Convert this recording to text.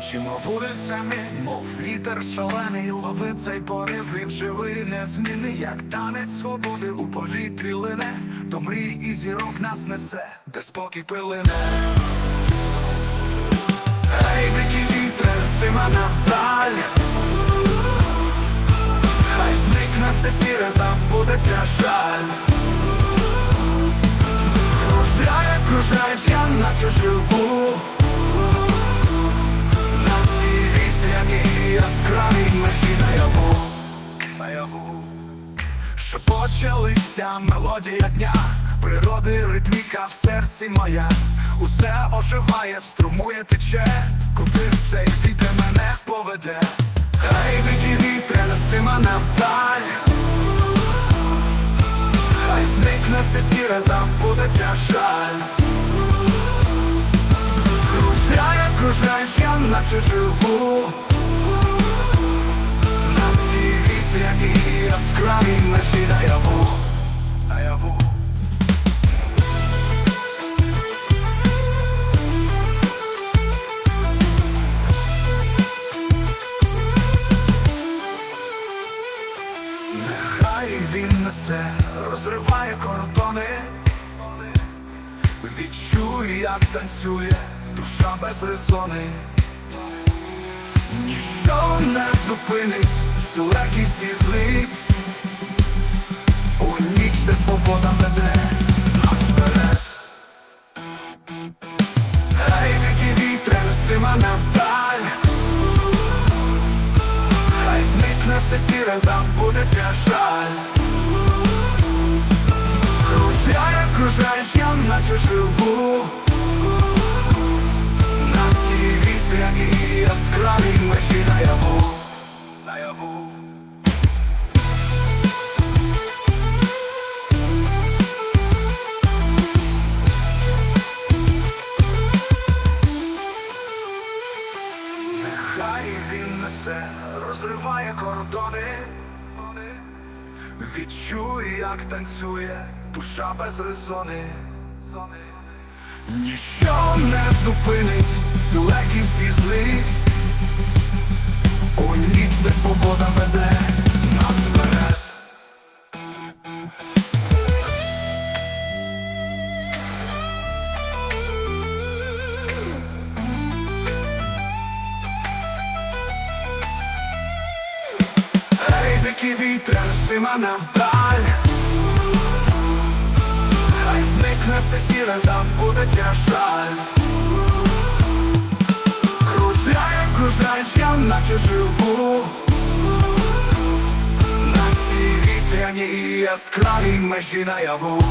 Чимо буде це мій, мов вітер шалений, лови цей порив, він живий, незмінний, як танець свободи у повітрі лине, до мрій і зірок нас несе, де спокій пилине. Гей, дикий вітер, зима навдаль, хай зникне все сіре, забудеться жаль. Кружляє, кружляєш, я наче живу яскравій межі наяву. Наяву. Що почалися мелодія дня. Природи ритміка в серці моя. Усе оживає, струмує тече. Куди цей вітер мене поведе? Гей, дикий вітер, неси мене вдаль. Хай зникне все сіре, забудеться жаль. Кружляє, кружляєш, я наче живу несе, розриває кордони, відчує, як танцює душа без резони. Ніщо не зупинить цю легкість і зліт У ніч, де свобода веде нас вперед. Гей, дикі вітре, неси мене вдаль Хай зникне все сіре, забудеться жаль Кружляє, кружляєш, я наче живу. На цій вітряній яскравій межі наяву. Наяву. Нехай він несе, розриває кордони, відчує, як танцює душа без резони. Ніщо не зупинить цю легкість і злить, У ніч, де свобода веде неси мене вдаль Хай зникне все сіре, забудеться жаль. Кружляє, кружляєш, я наче живу. На цій вітряній яскравій межі наяву